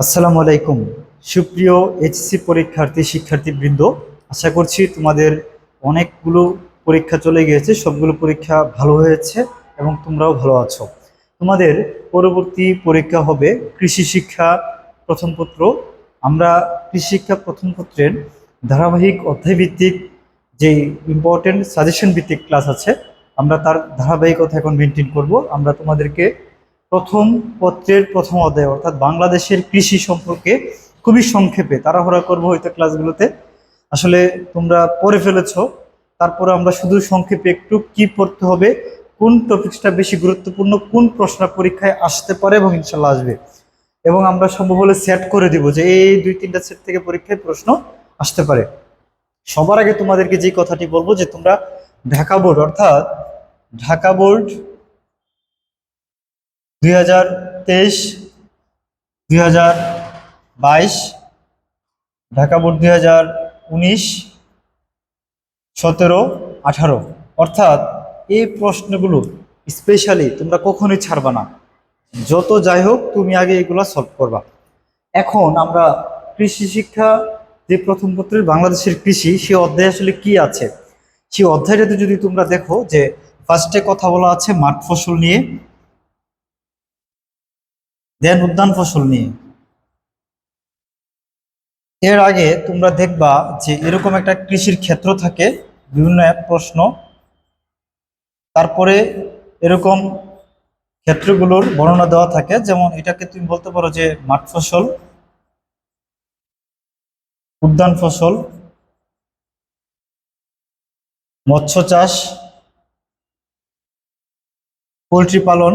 আসসালামু আলাইকুম। সুপ্রিয় এইচসি পরীক্ষার্থী, শিক্ষার্থীবৃন্দ, আশা করছি তোমাদের অনেকগুলো পরীক্ষা চলে গিয়েছে, সবগুলো পরীক্ষা ভালো হয়েছে এবং তোমরাও ভালো আছো। তোমাদের পরবর্তী পরীক্ষা হবে কৃষি শিক্ষা প্রথম পত্র। আমরা কৃষি শিক্ষা প্রথম পত্রের ধারাবাহিক অধ্যায়ভিত্তিক যে ইম্পর্টেন্ট সাজেশন ভিত্তিক ক্লাস আছে, আমরা তার ধারাবাহিকতা এখন মেনটেন করব। আমরা তোমাদেরকে প্রথম পত্রের প্রথম অধ্যায়, অর্থাৎ বাংলাদেশের কৃষি সম্পর্কে খুবই সংক্ষেপে তাড়াহুড়া করব হয়তো ক্লাসগুলোতে। আসলে তোমরা পড়ে ফেলেছো, তারপরে আমরা শুধু সংক্ষেপে একটু কি পড়তে হবে, কোন টপিকসটা বেশি গুরুত্বপূর্ণ, কোন প্রশ্ন পরীক্ষায় আসতে পারে এবং ইনশাল্লাহ আসবে। এবং আমরা সম্ভব হলে সেট করে দিব যে এই দুই তিনটা সেট থেকে পরীক্ষায় প্রশ্ন আসতে পারে। সবার আগে তোমাদেরকে যে কথাটি বলব যে তোমরা ঢাকা বোর্ড, অর্থাৎ ঢাকা বোর্ড দুই হাজার তেইশ, দুই হাজার বাইশ, ঢাকা বোর্ড দুই হাজার উনিশ, সতেরো, আঠারো। অর্থাৎ এই প্রশ্নগুলো স্পেশালি তোমরা কখনোই ছাড়বা না। যত যাই হোক, তুমি আগে এগুলো সলভ করবা। এখন আমরা কৃষি শিক্ষা যে প্রথম পত্রের বাংলাদেশের কৃষি, সে অধ্যায় আসলে কি আছে? সেই অধ্যায়টাতে যদি তোমরা দেখো যে ফার্স্টে কথা বলা আছে মাঠ ফসল নিয়ে দেন উদ্যান ফসল নিয়ে। এর আগে তোমরা দেখবা যে এরকম একটা কৃষির ক্ষেত্র থাকে, বিভিন্ন এক প্রশ্ন। তারপরে এরকম ক্ষেত্রগুলোর বর্ণনা দেওয়া থাকে, যেমন এটাকে তুমি বলতে পারো যে মাঠ ফসল, উদ্যান ফসল, মৎস্য চাষ, পোলট্রি পালন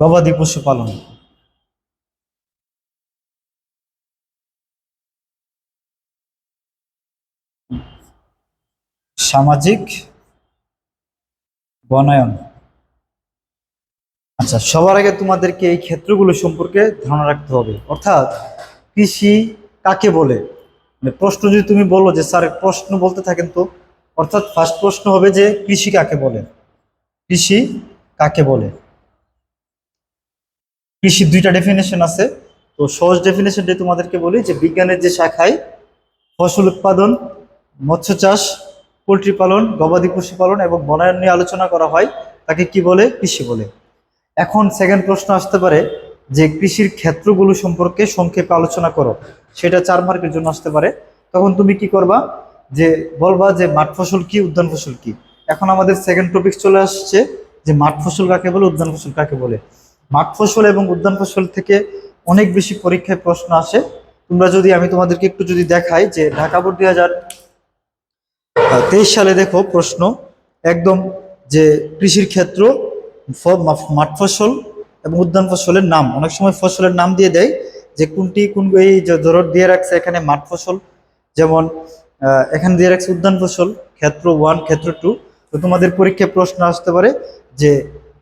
গবাদি পশু পালন। সামাজিক বনায়ন। আচ্ছা সবার আগে তোমাদেরকে এই ক্ষেত্রগুলো সম্পর্কে ধারণা রাখতে হবে। অর্থাৎ কৃষি কাকে বলে? মানে প্রশ্ন যদি তুমি বলো যে, স্যার প্রশ্ন বলতে থাকেন তো? অর্থাৎ ফার্স্ট প্রশ্ন হবে যে, কৃষি কাকে বলে? কৃষি কাকে বলে? কৃষির দুইটা ডেফিনেশন আছে। তো সহজ ডেফিনেশনটি তোমাদেরকে বলি যে বিজ্ঞানের যে শাখায় ফসল উৎপাদন, মৎস্য চাষ, পোলট্রি পালন, গবাদি পশু পালন এবং বনায়ন নিয়ে আলোচনা করা হয়, তাকে কি বলে? কৃষি বলে। এখন সেকেন্ড প্রশ্ন আসতে পারে যে কৃষির ক্ষেত্রগুলো সম্পর্কে সংক্ষেপে আলোচনা করো। সেটা চার মার্কের জন্য আসতে পারে। তখন তুমি কি করবা? যে বলবা যে মাঠ ফসল কি, উদ্যান ফসল কি? এখন আমাদের সেকেন্ড টপিক চলে আসছে যে মাঠ ফসল কাকে বলে, উদ্যান ফসল কাকে বলে? মাঠ ফসল এবং উদ্যান ফসল থেকে অনেক বেশি পরীক্ষায় প্রশ্ন আসে। তোমরা যদি, আমি তোমাদেরকে একটু যদি দেখাই যে ঢাকা বোর্ড দুই হাজার তেইশ সালে দেখো প্রশ্ন, একদম যে কৃষির ক্ষেত্র মাঠ ফসল এবং উদ্যান ফসলের নাম। অনেক সময় ফসলের নাম দিয়ে দেয় যে কোনটি, কোন এই যে ধরো দিয়ে রাখছে এখানে মাঠ ফসল। যেমন এখানে দিয়ে রাখছে উদ্যান ফসল, ক্ষেত্র ওয়ান, ক্ষেত্র টু। তো তোমাদের পরীক্ষায় প্রশ্ন আসতে পারে যে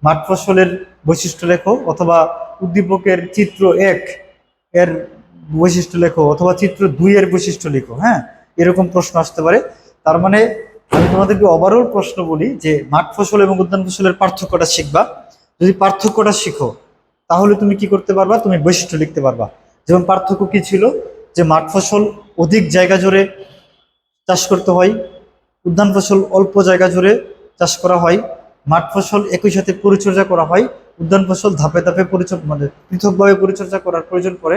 মাঠ ফসলের বৈশিষ্ট্য লেখো অথবা উদ্দীপকের চিত্র এক এর বৈশিষ্ট্য লেখো অথবা চিত্র দুই এর বৈশিষ্ট্য লেখো হ্যাঁ? এরকম প্রশ্ন আসতে পারে। তার মানে আমি তোমাদেরকে ওভারঅল প্রশ্ন বলি যে মাঠ ফসল এবং উদ্যান ফসলের পার্থক্যটা শিখবা। যদি পার্থক্যটা শিখো, তাহলে তুমি কি করতে পারবা? তুমি বৈশিষ্ট্য লিখতে পারবা। যেমন পার্থক্য কি ছিল? যে মাঠ ফসল অধিক জায়গা জুড়ে চাষ করতে হয়, উদ্যান ফসল অল্প জায়গা জুড়ে চাষ করা হয় মাঠ ফসল একই সাথে পরিচর্যা করা হয়, উদ্যান ফসল ধাপে ধাপে পরিচর্যা মানে পৃথকভাবে পরিচর্যা করার প্রয়োজন পড়ে।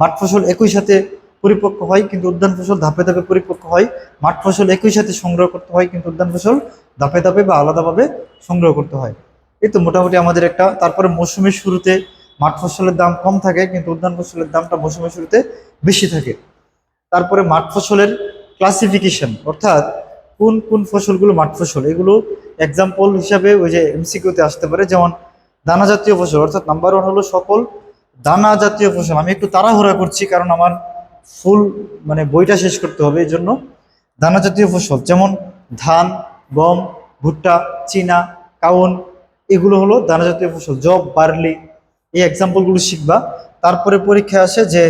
মাঠ ফসল একই সাথে পরিপক্ক হয়, কিন্তু উদ্যান ফসল ধাপে ধাপে পরিপক্ক হয়। মাঠ ফসল একই সাথে সংগ্রহ করতে হয়, কিন্তু উদ্যান ফসল ধাপে ধাপে বা আলাদাভাবে সংগ্রহ করতে হয়। এই তো মোটামুটি আমাদের একটা, তারপরে মৌসুমের শুরুতে মাঠ ফসলের দাম কম থাকে, কিন্তু উদ্যান ফসলের দামটা মৌসুমের শুরুতে বেশি থাকে। তারপরে মাঠ ফসলের ক্লাসিফিকেশন অর্থাৎ কোন কোন ফসলগুলো মাঠ ফসল, এগুলো এক্সাম্পল হিসাবে ওই যে এমসিকিউতে আসতে পারে, যেমন দানা জাতীয় ফসল, অর্থাৎ নাম্বার ওয়ান হলো সকল দানা জাতীয় ফসল। আমি একটু তাড়াহুড়া করছি, কারণ আমার ফুল মানে বইটা শেষ করতে হবে এই জন্য দানা জাতীয় ফসল, যেমন ধান, গম, ভুট্টা, চীনা, কাউন, এগুলো হলো দানা জাতীয় ফসল জব বার্লি, এই এক্সাম্পলগুলো শিখবা। তারপরে পরীক্ষায় আসে যে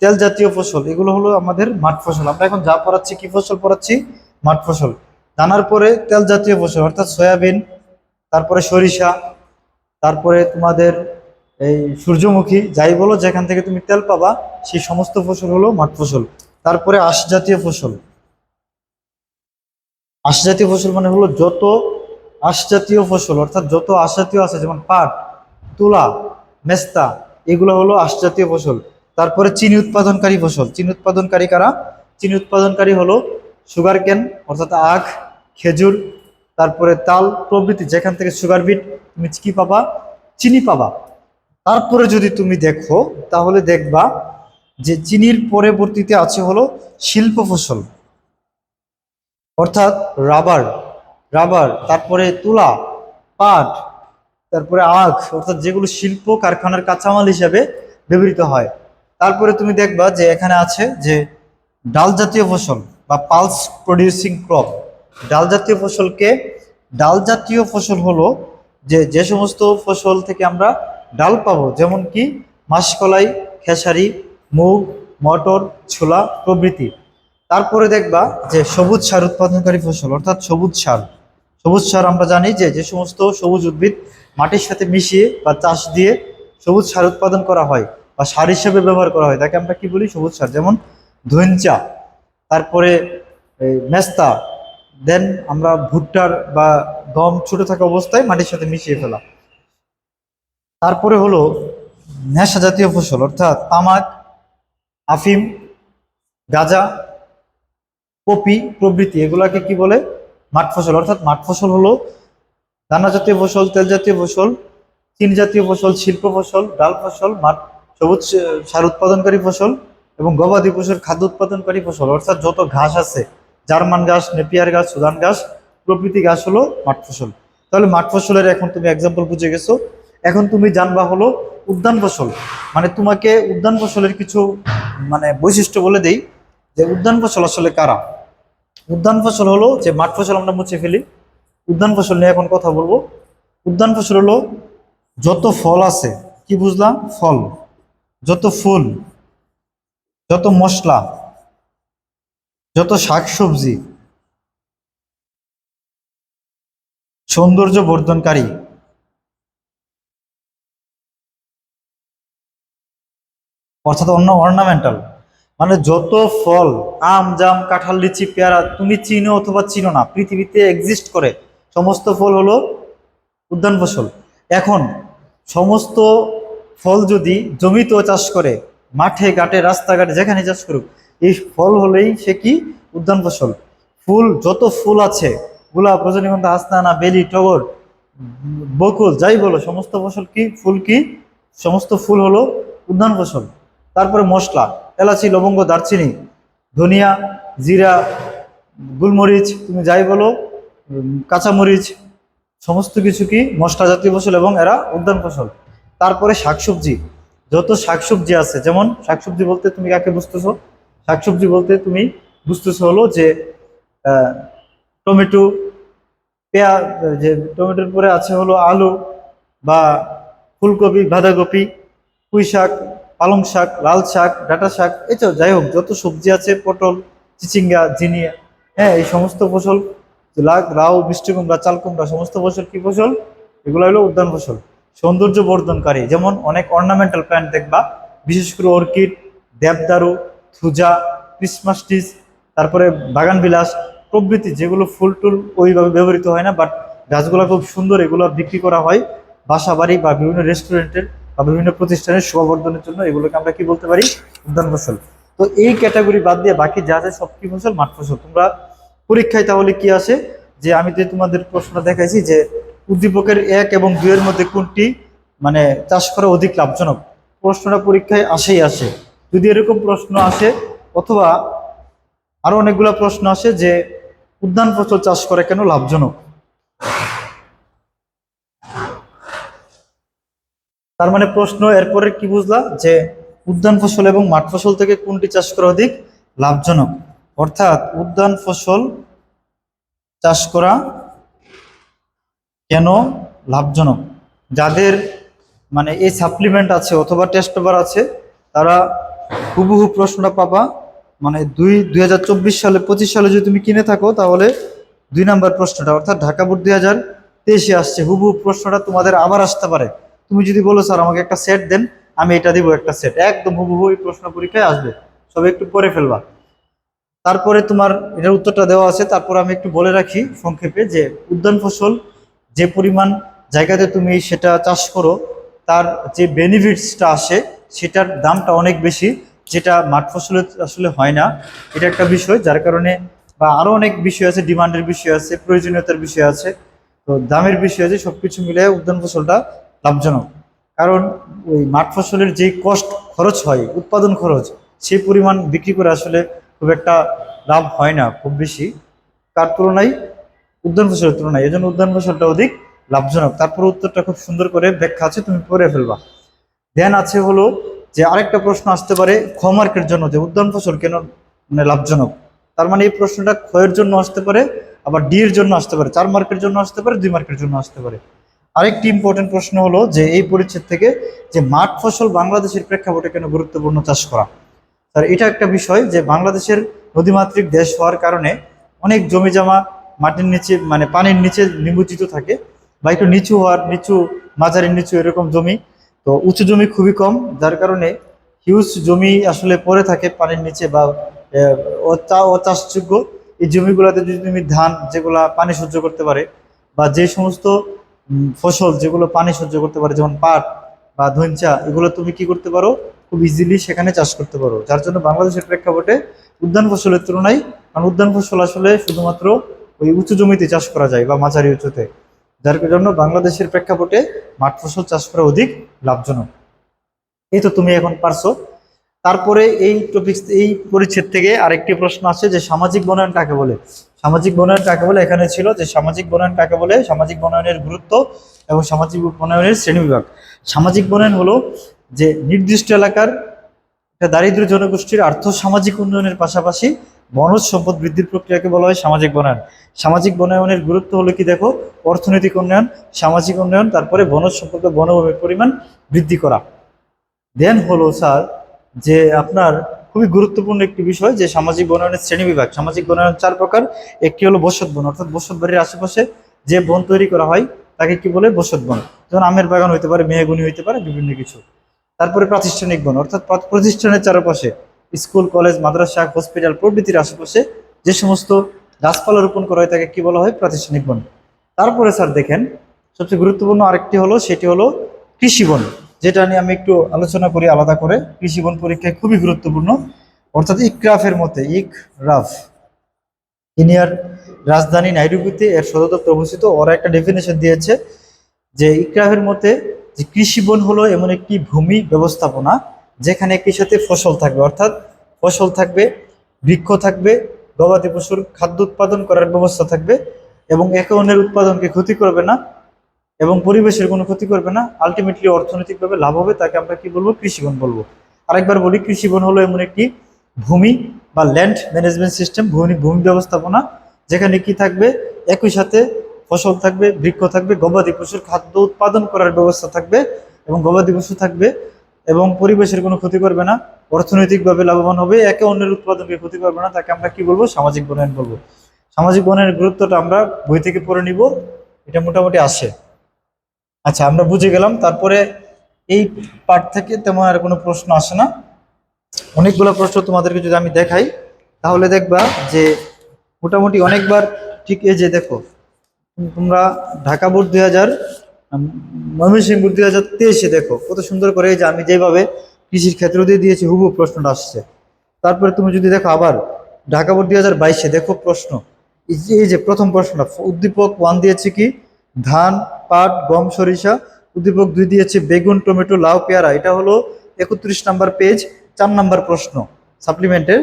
তেল জাতীয় ফসল, এগুলো হলো আমাদের মাঠ ফসল। আমরা এখন যা পড়াচ্ছি, কি ফসল পড়াচ্ছি? মাঠ ফসল। দানার পরে তেল জাতীয় ফসল, অর্থাৎ সয়াবিন, তারপরে সরিষা, তারপরে তোমাদের এই সূর্যমুখী, যাই বলো, যেখান থেকে তুমি তেল পাবা, সেই সমস্ত ফসল হলো মাঠ ফসল। তারপরে আশ জাতীয় ফসল। আশ জাতীয় ফসল মানে হলো যত আশ জাতীয় ফসল, অর্থাৎ যত আঁশ জাতীয় আছে, যেমন পাট, তুলা, মেস্তা, এগুলো হলো আশ জাতীয় ফসল। তারপরে চিনি উৎপাদনকারী ফসল। চিনি উৎপাদনকারী কারা? চিনি উৎপাদনকারী হলো সুগার কেন? অর্থাৎ আখ, খেজুর, তারপরে তাল প্রভৃতি, যেখান থেকে সুগার বিট তুমি কি পাবা? চিনি পাবা। তারপরে যদি তুমি দেখো, তাহলে দেখবা যে চিনির পরবর্তীতে আছে হলো শিল্প ফসল। অর্থাৎ রাবার রাবার, তারপরে তুলা, পাট, তারপরে আখ, অর্থাৎ যেগুলো শিল্প কারখানার কাঁচামাল হিসাবে ব্যবহৃত হয়। তারপরে তুমি দেখবা যে এখানে আছে যে ডাল জাতীয় ফসল। বা পালস প্রডিউসিং ক্রপ ডাল জাতীয় ফসলকে, ডাল জাতীয় ফসল হলো যে যে সমস্ত ফসল থেকে আমরা ডাল পাবো, যেমন কি মাসকলাই, খেসারি মুগ মটর, ছোলা প্রভৃতি। তারপরে দেখবা যে সবুজ সার উৎপাদনকারী ফসল, অর্থাৎ সবুজ সার। সবুজ সার আমরা জানি যে যে সমস্ত সবুজ উদ্ভিদ মাটির সাথে মিশিয়ে বা চাষ দিয়ে সবুজ সার উৎপাদন করা হয় বা সার হিসেবে ব্যবহার করা হয়, তাকে আমরা কি বলি? সবুজ সার। যেমন ধৈঞ্চা তারপরে মেস্তা দেন আমরা ভুট্টার বা গম ছোট থাকা অবস্থায় মাটির সাথে মিশিয়ে ফেলা তারপরে হলো নেশা জাতীয় ফসল, অর্থাৎ তামাক, আফিম, গাঁজা, কপি প্রভৃতি, এগুলাকে কি বলে? মাঠ ফসল। অর্থাৎ মাঠ ফসল হলো দানা জাতীয় ফসল, তেল জাতীয় ফসল, চিনি জাতীয় ফসল, শিল্প ফসল, ডাল ফসল, মাঠ, সবুজ, সার উৎপাদনকারী ফসল এবং গবাদি পশুর খাদ্য উৎপাদনকারী ফসল, অর্থাৎ যত ঘাস আছে, জার্মান ঘাস, নেপিয়ার ঘাস, সুদান ঘাস, প্রকৃতি ঘাস হলো মাঠ ফসল। তাহলে মাঠ ফসলের এখন তুমি এক্সাম্পল বুঝে গেছো। এখন তুমি জানবা হলো উদ্যান ফসল। মানে তোমাকে উদ্যান ফসলের কিছু মানে বৈশিষ্ট্য বলে দেই যে উদ্যান ফসল আসলে কারা? উদ্যান ফসল হলো যে মাঠ ফসল আমরা মুছে ফেলি। উদ্যান ফসল নিয়ে এখন কথা বলব। উদ্যান ফসল হলো যত ফল আছে, কি বুঝলাম? ফল। যত ফুল যত মশলা, যত শাকসবজি সৌন্দর্য বর্ধনকারী অর্থাৎ অন্য অর্নামেন্টাল মানে যত ফল, আম, জাম, কাঁঠাল, লিচি, পেয়ারা তুমি চিনো অথবা চিনো না, পৃথিবীতে এক্সিস্ট করে সমস্ত ফল হলো উদ্যান ফসল। এখন সমস্ত ফল যদি জমিতেও চাষ করে মাঠে, ঘাটে, রাস্তাঘাটে, যেখানে চাষ করুক, এই ফল হলেই সে কি? উদ্যান ফসল। ফুল, যত ফুল আছে, গোলাপ, রজনীগন্ধা, আস্তানা, বেলি, টগর, বকুল, যাই বলো, সমস্ত ফসল কি? ফুল কি? সমস্ত ফুল হলো উদ্যান ফসল। তারপরে মশলা, এলাচি, লবঙ্গ, দারচিনি, ধনিয়া, জিরা, গুলমরিচ, তুমি যাই বলো কাঁচামরিচ, সমস্ত কিছু কি? মশলা জাতীয় ফসল এবং এরা উদ্যান ফসল। তারপরে শাকসবজি। যত শাকসবজি আছে, যেমন শাকসবজি বলতে তুমি কাকে বুঝতেছো? শাকসবজি বলতে তুমি বুঝতেছো হলো যে টমেটো, পেঁয়া, যে টমেটোর পরে আছে হলো আলু বা ফুলকপি, বাঁধাকপি, পুঁই শাক, পালং শাক, লাল শাক, ডাটা শাক এছাড়াও যাই হোক, যত সবজি আছে, পটল, চিচিঙ্গা জিনিয়া হ্যাঁ এই সমস্ত ফসল লাগ লাউ মিষ্টি কুমড়া চাল কুমড়া সমস্ত ফসল কি ফসল? এগুলো হলো উদ্যান ফসল। সৌন্দর্য বর্ধনকারী যেমন অনেক অর্নামেন্টাল প্ল্যান্ট দেখবা, বিশেষ করে অর্কিড, দেবদারু, থুজা ক্রিসমাস ট্রিজ তারপরে বাগান বিলাস প্রভৃতি যেগুলো ফুল টুল ওইভাবে ব্যবহৃত হয় না বাট গাছগুলো খুব সুন্দর এগুলো বিক্রি করা হয় বাসা বাড়ি বা বিভিন্ন রেস্টুরেন্টের বা বিভিন্ন প্রতিষ্ঠানের শোভাবর্ধনের জন্য। এগুলোকে আমরা কি বলতে পারি? উদ্যান ফসল। তো এই ক্যাটাগরি বাদ দিয়ে বাকি যা আছে সব কি ফসল? মাঠ ফসল। তোমরা পরীক্ষায় তাহলে কি আসে? যে আমি তো তোমাদের প্রশ্নটা দেখাইছি যে উদ্দীপকের এক এবং দুইয়ের মধ্যে কোনটি মানে চাষ করা অধিক লাভজনক? প্রশ্নটা পরীক্ষায় আসেই আসে। যদি এরকম প্রশ্ন আসে, অথবা আরও অনেকগুলো প্রশ্ন আসে যে উদ্যান ফসল চাষ করে কেন লাভজনক? তার মানে প্রশ্ন এরপরে কি বুঝলা? যে উদ্যান ফসল এবং মাঠ ফসল থেকে কোনটি চাষ করা অধিক লাভজনক? অর্থাৎ উদ্যান ফসল চাষ করা কেন লাভজনক? যাদের মানে এই সাপ্লিমেন্ট আছে অথবা টেস্ট পেপার আছে, তারা হুবহু প্রশ্নটা পাবা। মানে দুই দুই সালে, পঁচিশ সালে যদি তুমি কিনে থাকো, তাহলে দুই নাম্বার প্রশ্নটা, অর্থাৎ ঢাকা বোর্ড দুই হাজার তেইশে আসছে, হুবহু প্রশ্নটা তোমাদের আবার আসতে পারে। তুমি যদি বলো, স্যার, আমাকে একটা সেট দেন, আমি এটা দিব একটা সেট একদম হুবহু এই প্রশ্ন পরীক্ষায় আসবে। সবাই একটু পরে ফেলবা। তারপরে তোমার এটার উত্তরটা দেওয়া আছে। তারপর আমি একটু বলে রাখি সংক্ষেপে যে উদ্যান ফসল যে পরিমাণ জায়গাতে তুমি সেটা চাষ করো, তার যে বেনিফিটসটা আসে, সেটার দামটা অনেক বেশি, যেটা মাঠ ফসলে আসলে হয় না। এটা একটা বিষয়, যার কারণে বা আরও অনেক বিষয় আছে, ডিমান্ডের বিষয় আছে, প্রয়োজনীয়তার বিষয় আছে। তো দামের বিষয় আছে সব কিছু মিলে উদ্যান ফসলটা লাভজনক। কারণ ওই মাঠ ফসলের যেই কষ্ট খরচ হয়, উৎপাদন খরচ, সেই পরিমাণ বিক্রি করে আসলে খুব একটা লাভ হয় না, খুব বেশি। তার তুলনায় উদ্যান ফসলের তুলনায়। এই জন্য উদ্যান ফসলটা অধিক লাভজনক। তারপর উত্তরটা খুব সুন্দর করে ব্যাখ্যা আছে, তুমি পড়ে ফেলবা। ধ্যান আছে হলো যে আরেকটা প্রশ্ন আসতে পারে খ মার্কের জন্য, যে উদ্যান ফসল কেন মানে লাভজনক? তার মানে এই প্রশ্নটা ক্ষয়ের জন্য আসতে পারে, আবার ডি এর জন্য আসতে পারে, চার মার্কের জন্য আসতে পারে, দুই মার্কের জন্য আসতে পারে। আরেকটি ইম্পর্টেন্ট প্রশ্ন হলো যে এই পরিচ্ছেদ থেকে যে মাঠ ফসল বাংলাদেশের প্রেক্ষাপটে কেন গুরুত্বপূর্ণ চাষ করা? স্যার এটা একটা বিষয় যে বাংলাদেশের নদীমাতৃক দেশ হওয়ার কারণে অনেক জমি জমা মাটির নিচে মানে পানির নিচে নিমজ্জিত থাকে। বা একটু নিচু হওয়ার, নিচু, মাঝারি নিচু এরকম জমি। তো উঁচু জমি খুবই কম, যার কারণে হিউজ জমি আসলে পড়ে থাকে পানির নিচে বা অচাষযোগ্য। এই জমিগুলোতে যদি তুমি ধান যেগুলা পানি সহ্য করতে পারে বা যে সমস্ত ফসল যেগুলো পানি সহ্য করতে পারে, যেমন পাট বা ধনচা এগুলো তুমি কি করতে পারো? খুব ইজিলি সেখানে চাষ করতে পারো। যার জন্য বাংলাদেশের প্রেক্ষাপটে উদ্যান ফসলের তুলনায়, কারণ উদ্যান ফসল আসলে শুধুমাত্র ওই উঁচু জমিতে চাষ করা যায় বা মাঝারি উঁচুতে, যার জন্য বাংলাদেশের প্রেক্ষাপটে মাঠ ফসল চাষ করা অধিক লাভজনক। এই তো তুমি এখন পারছ। তারপরে এই টপিক এই পরিচ্ছেদ থেকে আরেকটি প্রশ্ন আছে যে সামাজিক বনায়ন কাকে বলে? সামাজিক বনায়ন কাকে বলে? এখানে ছিল যে সামাজিক বনায়ন কাকে বলে? সামাজিক বনায়নের গুরুত্ব এবং সামাজিক বনায়নের শ্রেণীবিভাগ। সামাজিক বনায়ন হলো যে নির্দিষ্ট এলাকার দারিদ্র জনগোষ্ঠীর আর্থ সামাজিক উন্নয়নের পাশাপাশি বনজ সম্পদ বৃদ্ধির প্রক্রিয়াকে বলা হয় সামাজিক বনায়ন। সামাজিক বনায়নের গুরুত্ব হলো কি দেখো? অর্থনৈতিক উন্নয়ন, সামাজিক উন্নয়ন, তারপরে বনজ সম্পদ বনভূমির পরিমাণ বৃদ্ধি করা। দেন হলো স্যার যে আপনার খুবই গুরুত্বপূর্ণ একটি বিষয় যে সামাজিক বনায়নের শ্রেণীবিভাগ সামাজিক বনায়ন চার প্রকার। একটি হলো বসত বন, অর্থাৎ বসত বাড়ির আশেপাশে যে বন তৈরি করা হয় তাকে কি বলে? বসত বন। যেমন আমের বাগান হইতে পারে, মেহগুনি হইতে পারে, বিভিন্ন কিছু। তারপরে প্রাতিষ্ঠানিক বন, অর্থাৎ প্রাত- প্রতিষ্ঠানের চারপাশে স্কুল, কলেজ, মাদ্রাসা, হসপিটাল প্রভৃতির আশেপাশে যে সমস্ত গাছপালা রোপণ করা হয় তাকে কি বলা হয়? প্রাতিষ্ঠানিক বন। তারপরে স্যার দেখেন, সবচেয়ে গুরুত্বপূর্ণ আরেকটি হলো, সেটি হলো কৃষি বন, যেটা নিয়ে আমি একটু আলোচনা করি আলাদা করে। কৃষি বন পরীক্ষায় খুবই গুরুত্বপূর্ণ। অর্থাৎ ইকরাফের মতে ইক রাফ কেনিয়ার রাজধানী নাইরুবিতে এর সদর দপ্তর অবস্থিত, ওরা একটা ডেফিনেশন দিয়েছে যে ইকরাফের মতে যে কৃষি বন হলো এমন একটি ভূমি ব্যবস্থাপনা যেখানে একই সাথে ফসল থাকবে, অর্থাৎ ফসল থাকবে, বৃক্ষ থাকবে, গবাদি পশুর খাদ্য উৎপাদন করার ব্যবস্থা থাকবে এবং একে অন্যের উৎপাদনকে ক্ষতি করবে না এবং পরিবেশের কোনো ক্ষতি করবে না। আলটিমেটলি অর্থনৈতিকভাবে লাভ হবে, তাকে আমরা কি বলব? কৃষিবন বলব। আরেকবার বলি, কৃষিবন হলো এমন একটি ভূমি বা ল্যান্ড ম্যানেজমেন্ট সিস্টেম ভূমি ভূমি ব্যবস্থাপনা, যেখানে কি থাকবে? একই সাথে ফসল থাকবে, বৃক্ষ থাকবে, গবাদি পশুর খাদ্য উৎপাদন করার ব্যবস্থা থাকবে এবং গবাদি পশু থাকবে। এবং পরিবেশের কোনো ক্ষতি করবে না, অর্থনৈতিকভাবে লাভবান হবে, একে অন্যের উৎপাদনকে ক্ষতি করবে না, তাকে আমরা কি বলব? সামাজিক বনায়ন বলব। সামাজিক বনায়নের গুরুত্বটা আমরা বই থেকে পড়ে নিব, এটা মোটামুটি আসে আচ্ছা আমরা বুঝে গেলাম, তারপরে এই পার্ট থেকে তেমন আর কোনো প্রশ্ন আসে না। অনেকগুলো প্রশ্ন তোমাদেরকে যদি আমি দেখাই, তাহলে দেখবা যে মোটামুটি অনেকবার ঠিক এই যে দেখো, তোমরা ঢাকা বোর্ড দুই হাজার ময়মনসিংহ দুই হাজার তেইশে দেখো, কত সুন্দর করে যে আমি যেভাবে কৃষির ক্ষেত্র দিয়ে দিয়েছি হুবু প্রশ্নটা আসছে। তারপরে তুমি যদি দেখো আবার ঢাকা বোর্ড দুই হাজার বাইশে দেখো প্রশ্ন। এই যে প্রথম প্রশ্নটা, উদ্দীপক ওয়ান দিয়েছে কি? ধান, পাট, গম, সরিষা। উদ্দীপক দুই দিয়েছে বেগুন, টমেটো, লাউ, পেয়ারা। এটা হলো একত্রিশ নাম্বার পেজ, চার নাম্বার প্রশ্ন সাপ্লিমেন্টের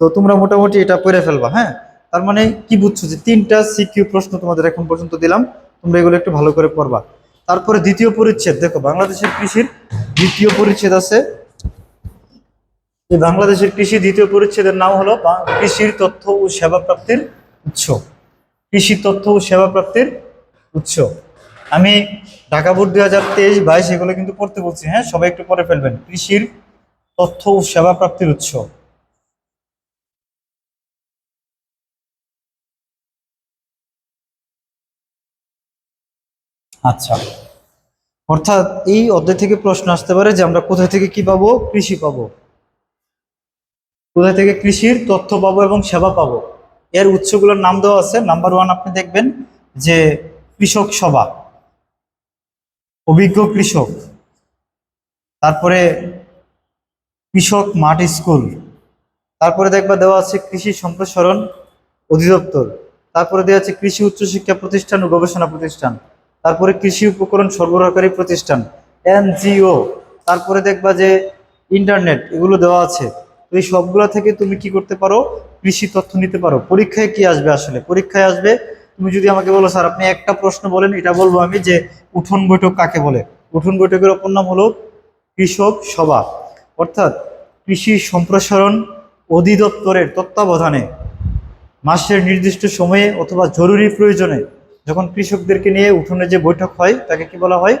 তো তোমরা মোটামুটি এটা পড়ে ফেলবা হ্যাঁ? তার মানে কি বুঝছ যে তিনটা সিকিউ প্রশ্ন তোমাদের এখন পর্যন্ত দিলাম। তোমরা এগুলো একটু ভালো করে পড়বা। তারপরে দ্বিতীয় পরিচ্ছেদ, দেখো বাংলাদেশের কৃষির দ্বিতীয় পরিচ্ছেদ আছে। বাংলাদেশের কৃষি দ্বিতীয় পরিচ্ছেদের নাম হলো কৃষির তথ্য ও সেবা প্রাপ্তির উৎস। কৃষি তথ্য ও সেবা প্রাপ্তির উৎস। আমি ঢাকা বোর্ড দুই হাজার তেইশ বাইশ এগুলো কিন্তু পড়তে বলছি। হ্যাঁ সবাই একটু পড়ে ফেলবেন। কৃষির তথ্য ও সেবা প্রাপ্তির উৎস। আচ্ছা। অর্থাৎ এই অধ্যায় থেকে প্রশ্ন আসতে পারে যে আমরা কোথা থেকে কি পাবো? কৃষি পাবো। কোথা থেকে কৃষির তথ্য পাবো এবং সেবা পাবো? এর উৎসগুলোর নাম দেওয়া আছে। নাম্বার ওয়ান আপনি দেখবেন যে কৃষক সভা। অভিজ্ঞ কৃষক। তারপরে কৃষক মাঠ স্কুল। তারপরে দেখবা দেওয়া আছে কৃষি সম্প্রসারণ অধিদপ্তর। তারপরে দেওয়া আছে কৃষি উচ্চশিক্ষা প্রতিষ্ঠান ও গবেষণা প্রতিষ্ঠান। তারপরে কৃষি উপকরণ সরবরাহকারী প্রতিষ্ঠান, এনজিও। তারপরে দেখবা যে ইন্টারনেট, এগুলো দেওয়া আছে। তো এই সবগুলো থেকে তুমি কি করতে পারো? কৃষি তথ্য নিতে পারো। পরীক্ষায় কি আসবে আসলে? পরীক্ষায় আসবে, তুমি যদি আমাকে বলো, স্যার, আপনি একটা প্রশ্ন বলেন, এটা বলব আমি যে উঠোন বৈঠক কাকে বলে? উঠোন বৈঠকের অপর নাম হলো কৃষক সভা। অর্থাৎ কৃষি সম্প্রসারণ অধিদপ্তরের তত্ত্বাবধানে মাসের নির্দিষ্ট সময়ে অথবা জরুরি প্রয়োজনে যখন কৃষকদেরকে নিয়ে উঠোনে যে বৈঠক হয়, তাকে কি বলা হয়?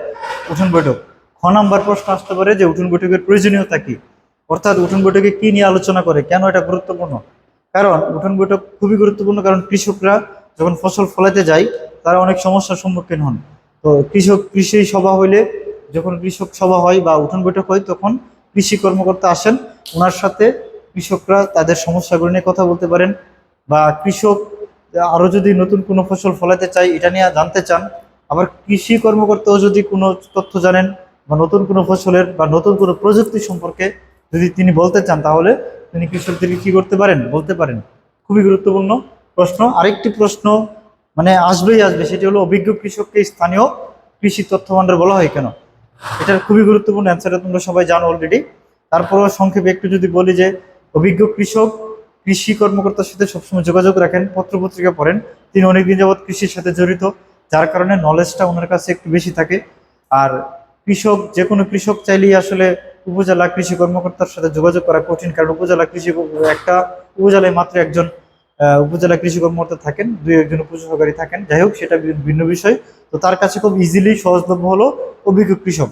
উঠোন বৈঠক। খ নাম্বার প্রশ্ন আসতে পারে যে উঠোন বৈঠকের প্রয়োজনীয়তা কি? অর্থাৎ উঠোন বৈঠকে কি নিয়ে আলোচনা করে? কেন এটা গুরুত্বপূর্ণ? কারণ উঠোন বৈঠক খুবই গুরুত্বপূর্ণ কারণ কৃষকরা যখন ফসল ফলাতে যায়, তারা অনেক সমস্যার সম্মুখীন হন। তো কৃষক কৃষি সভা হইলে যখন কৃষক সভা হয় বা উঠোন বৈঠক হয়, তখন কৃষি কর্মকর্তা আসেন। ওনার সাথে কৃষকরা তাদের সমস্যাগুলো নিয়ে কথা বলতে পারেন বা কৃষক আরও যদি নতুন কোনো ফসল ফলাতে চাই, এটা নিয়ে জানতে চান, আবার কৃষি কর্মকর্তাও যদি কোনো তথ্য জানেন বা নতুন কোনো ফসলের বা নতুন কোনো প্রযুক্তি সম্পর্কে যদি তিনি বলতে চান, তাহলে তিনি কৃষকদেরকে কি করতে পারেন? বলতে পারেন। খুবই গুরুত্বপূর্ণ প্রশ্ন। আরেকটি প্রশ্ন মানে আসবেই আসবে, সেটি হলো, অভিজ্ঞ কৃষককে স্থানীয় কৃষি তথ্য ভাণ্ডার বলা হয় কেন? এটার খুবই গুরুত্বপূর্ণ অ্যান্সারটা তোমরা সবাই জানো অলরেডি তারপরও সংক্ষেপে একটু যদি বলি যে, অভিজ্ঞ কৃষক কৃষি কর্মকর্তার সাথে সবসময় যোগাযোগ রাখেন, পত্রপত্রিকা পড়েন। তিনি অনেকদিন যাবৎ কৃষির সাথে জড়িত, যার কারণে নলেজটা ওনার কাছে একটু বেশি থাকে। আর কৃষক যে কোনো কৃষক চাইলেই আসলে উপজেলা কৃষি কর্মকর্তার সাথে যোগাযোগ করা কঠিন, কারণ উপজেলা কৃষি একটা উপজেলায় মাত্র একজন উপজেলা কৃষি কর্মকর্তা থাকেন, দুই একজন উপসহকারী থাকেন। যাই হোক, সেটা ভিন্ন বিষয়। তো তার কাছে খুব ইজিলি সহজলভ্য হলো অভিজ্ঞ কৃষক।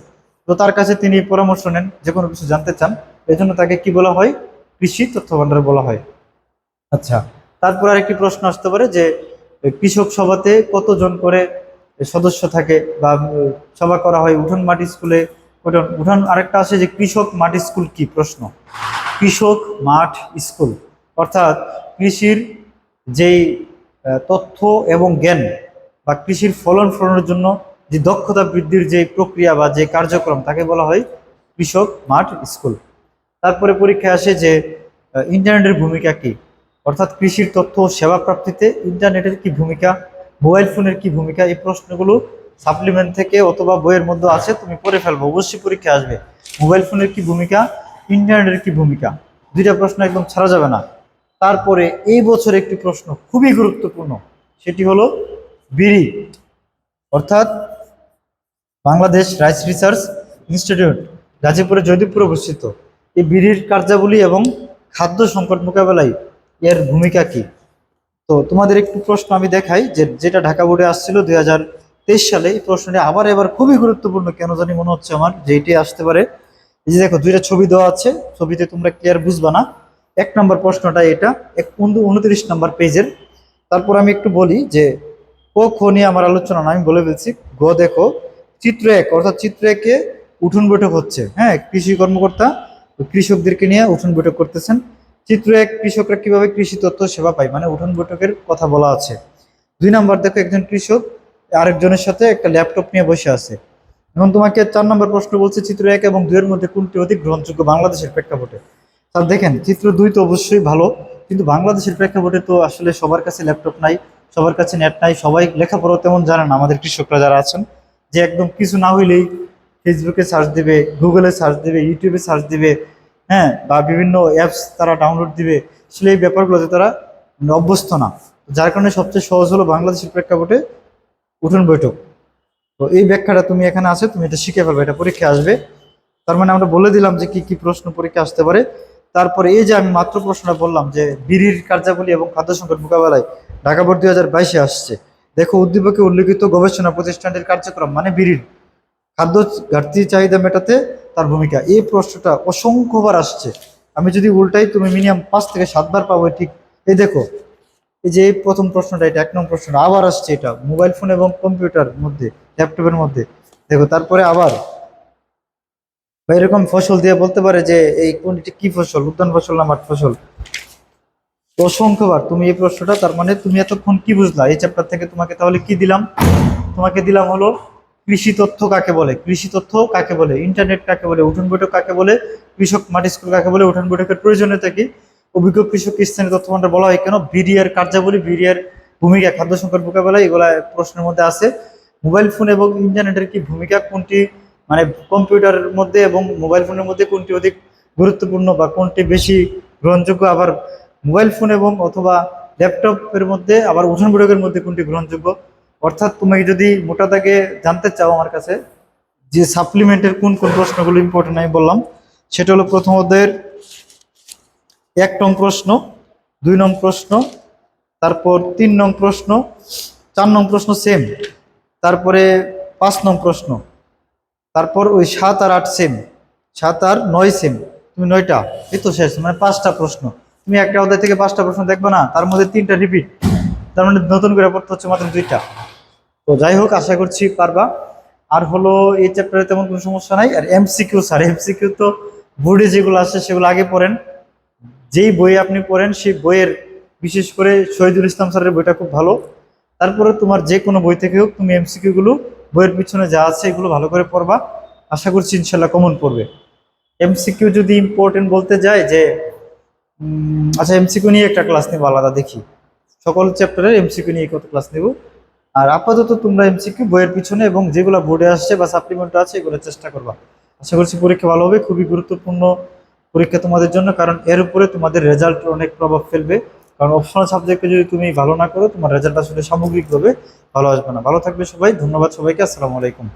তো তার কাছে তিনি পরামর্শ নেন যে কোনো কিছু জানতে চান এই জন্য তাকে কি বলা হয়? কৃষি তথ্য ভাণ্ডার বলা হয়। আচ্ছা তারপর আরেকটি প্রশ্ন আসতে পারে যে কৃষক সভাতে কতজন করে সদস্য থাকে বা সভা করা হয়? উঠোন মাটি স্কুলে উঠোন আরেকটা আছে যে, কৃষক মাটি স্কুল কি? প্রশ্ন। কৃষক মাঠ স্কুল। অর্থাৎ কৃষির যেই তথ্য এবং জ্ঞান বা কৃষির ফলন ফলনের জন্য যে দক্ষতা বৃদ্ধির যে প্রক্রিয়া বা যে কার্যক্রম, তাকে বলা হয় কৃষক মাঠ স্কুল। তারপরে পরীক্ষায় আসে যে ইন্টারনেটের ভূমিকা কি? অর্থাৎ কৃষির তথ্য সেবা প্রাপ্তিতে ইন্টারনেটের কি ভূমিকা, মোবাইল ফোনের কি ভূমিকা, এই প্রশ্নগুলো সাপ্লিমেন্ট থেকে অথবা বইয়ের মধ্যে আছে, তুমি পড়ে ফেলব, অবশ্যই পরীক্ষা আসবে। মোবাইল ফোনের কি ভূমিকা, ইন্টারনেটের কি ভূমিকা, দুইটা প্রশ্ন একদম ছাড়া যাবে না। তারপরে এই বছর একটি প্রশ্ন খুবই গুরুত্বপূর্ণ, সেটি হলো বিড়ি, অর্থাৎ বাংলাদেশ রাইস রিসার্চ ইনস্টিটিউট গাজীপুরে জয়দীপুরে অবস্থিত। এই বিড়ির কার্যাবলী এবং খাদ্য সংকট মোকাবেলায় এর ভূমিকা কি? তো তোমাদের একটু প্রশ্ন আমি দেখাই, যে যেটা ঢাকা বোর্ডে আসছিল দুই হাজার তেইশ সালে, এই প্রশ্নটি আবার এবার খুবই গুরুত্বপূর্ণ, কেন জানি মনে হচ্ছে আমার, যে এটি আসতে পারে। এই যে দেখো, দুইটা ছবি দেওয়া আছে, ছবিতে তোমরা ক্লিয়ার বুঝবা না। এক নম্বর প্রশ্নটা এটা, এক উনত্রিশ নম্বর পেজের। তারপর আমি একটু বলি যে, ক, খ নিয়ে আমার আলোচনা না, আমি বলে ফেলছি। গ দেখো, চিত্র এক, অর্থাৎ চিত্র একে উঠোন বৈঠক হচ্ছে। হ্যাঁ কৃষি কর্মকর্তা কৃষকদেরকে নিয়ে উঠোন বৈঠক করতেছেন। চিত্র এক কৃষকরা কীভাবে কৃষি তথ্য সেবা পায়? মানে উঠোন বৈঠকের কথা বলা আছে। দুই নাম্বার, দেখো একজন কৃষক আরেকজনের সাথে একটা ল্যাপটপ নিয়ে বসে আছে। এখন তোমাকে চার নম্বর প্রশ্ন বলছে, চিত্র এক এবং দুইয়ের মধ্যে কোনটি অধিক গ্রহণযোগ্য? বাংলাদেশের প্রেক্ষাপটে। স্যার দেখেন, চিত্র দুই তো অবশ্যই ভালো, কিন্তু বাংলাদেশের প্রেক্ষাপটে তো আসলে সবার কাছে ল্যাপটপ নাই, সবার কাছে নেট নাই, সবাই লেখাপড়া তেমন জানে না, আমাদের কৃষকরা যারা আছেন, যে একদম কিছু না হইলেই ফেসবুকে সার্চ দিবে গুগলে সার্চ দেবে ইউটিউবে সার্চ দিবে হ্যাঁ বা বিভিন্ন অ্যাপস তারা ডাউনলোড দিবে, আসলে এই ব্যাপারগুলোতে তারা মানে অভ্যস্ত না। যার কারণে সবচেয়ে সহজ হলো বাংলাদেশের প্রেক্ষাপটে উঠোন বৈঠক। তো এই ব্যাখ্যাটা তুমি এখানে আছে, তুমি এটা শিখে ফেলবে, এটা পরীক্ষা আসবে। তার মানে আমরা বলে দিলাম যে কি কি প্রশ্ন পরীক্ষা আসতে পারে। তারপরে এই যে আমি মাত্র প্রশ্নটা বললাম যে বিড়ির কার্যাবলী এবং খাদ্য সংকট মোকাবেলায় ঢাকা বোর্ড দুই হাজার বাইশে আসছে। দেখো, উদ্দীপকে উল্লেখিত গবেষণা প্রতিষ্ঠানটির কার্যক্রম মানে বিড়ির। খাদ্য ঘাটতি চাহিদা মেটাতে তার ভূমিকা। এই প্রশ্নটা অসংখ্যবার আসছে। আমি যদি উল্টাই তুমি মিনিমাম পাঁচ থেকে সাতবার পাবো, ঠিক? এই দেখো, এই যে এই প্রথম প্রশ্নটা, এটা এক নম্বর প্রশ্নটা আবার আসছে এটা, মোবাইল ফোন এবং কম্পিউটার মধ্যে, ল্যাপটপের মধ্যে। দেখো, তারপরে আবার, বা এরকম ফসল দিয়ে বলতে পারে যে এই কোনটি কি ফসল? উদ্যান ফসল না মাঠ ফসল? অসংখ্যবার তুমি এই প্রশ্নটা, তার মানে তুমি এতক্ষণ কি বুঝলা? এই চ্যাপ্টার থেকে তোমাকে তাহলে কি দিলাম? তোমাকে দিলাম হলো কৃষি তথ্য কাকে বলে? কৃষি তথ্য কাকে বলে? ইন্টারনেট কাকে বলে? উঠান বৈঠক কাকে বলে? কৃষক মাটি স্কুল কাকে বলে? উঠান বৈঠকের প্রয়োজনীয়তা কি? অভিজ্ঞ কৃষক স্থানীয় তথ্য ভান্ডার বলা হয় কেন? বিডিআর কার্যাবলী, বিডিআর ভূমিকা, খাদ্য সংকট মোকাবেলা, এগুলা প্রশ্নের মধ্যে আছে। মোবাইল ফোন এবং ইন্টারনেটের কি ভূমিকা? কোনটি? মানে কম্পিউটারের মধ্যে এবং মোবাইল ফোনের মধ্যে কোনটি অধিক গুরুত্বপূর্ণ বা কোনটি বেশি গ্রহণযোগ্য? আবার মোবাইল ফোন এবং অথবা ল্যাপটপের মধ্যে, আবার উঠান বৈঠকের মধ্যে কোনটি গ্রহণযোগ্য? অর্থাৎ তুমি যদি মোটা দাগে জানতে চাও আমার কাছে, যে সাপ্লিমেন্টের কোন কোন প্রশ্নগুলো ইম্পর্টেন্ট আমি বললাম, সেটা হলো প্রথম অধ্যায়ের এক নং প্রশ্ন, দুই নং প্রশ্ন, তারপর তিন নং প্রশ্ন, চার নং প্রশ্ন সেম তারপরে পাঁচ নং প্রশ্ন, তারপর ওই সাত আর আট সেম সাত আর নয় সেম তুমি নয়টা, এই তো শেষ মানে পাঁচটা প্রশ্ন। তুমি একটা অধ্যায় থেকে পাঁচটা প্রশ্ন দেখবে না, তার মধ্যে তিনটা রিপিট তার মানে নতুন করে পড়তে হচ্ছে মাত্র দুইটা। তো যাই হোক, আশা করছি পারবা। আর হলো এই চ্যাপ্টারে তেমন কোনো সমস্যা নাই। আর এমসিকিউ স্যার এমসিকিউ তো বোর্ডে যেগুলো আসে সেগুলো আগে পড়েন। যেই বই আপনি পড়েন, সেই বইয়ের বিশেষ করে শহীদুল ইসলাম স্যারের বইটা খুব ভালো। তারপরে তোমার যে কোনো বই থেকে হোক, তুমি এমসিকিউ গুলো, বইয়ের পিছনে যা আছে এগুলো ভালো করে পড়বা। আশা করছি ইনশাল্লাহ কমন পড়বে। এমসিকিউ যদি ইম্পর্টেন্ট বলতে যায় যে আচ্ছা এমসিকিউ নিয়ে একটা ক্লাস নেব আলাদা দেখি। সকল চ্যাপ্টারের এমসিকিউ নিয়ে কত ক্লাস নেব? আর আপাতত তোমরা এমসিকিউ বইয়ের পিছনে এবং যেগুলো বোর্ডে আসছে বা সাপ্লিমেন্ট আছে এগুলো চেষ্টা করবা। আশা করছি পরীক্ষা ভালো হবে, খুবই গুরুত্বপূর্ণ পরীক্ষা তোমাদের জন্য, কারণ এর উপরে তোমাদের রেজাল্ট অনেক প্রভাব ফেলবে। কারণ অপশনাল সাবজেক্টে যদি তুমি ভালো না করো, তোমার রেজাল্ট আসলে সামগ্রিকভাবে ভালো আসবে না। ভালো থাকবে সবাই, ধন্যবাদ সবাইকে, আসসালামু আলাইকুম।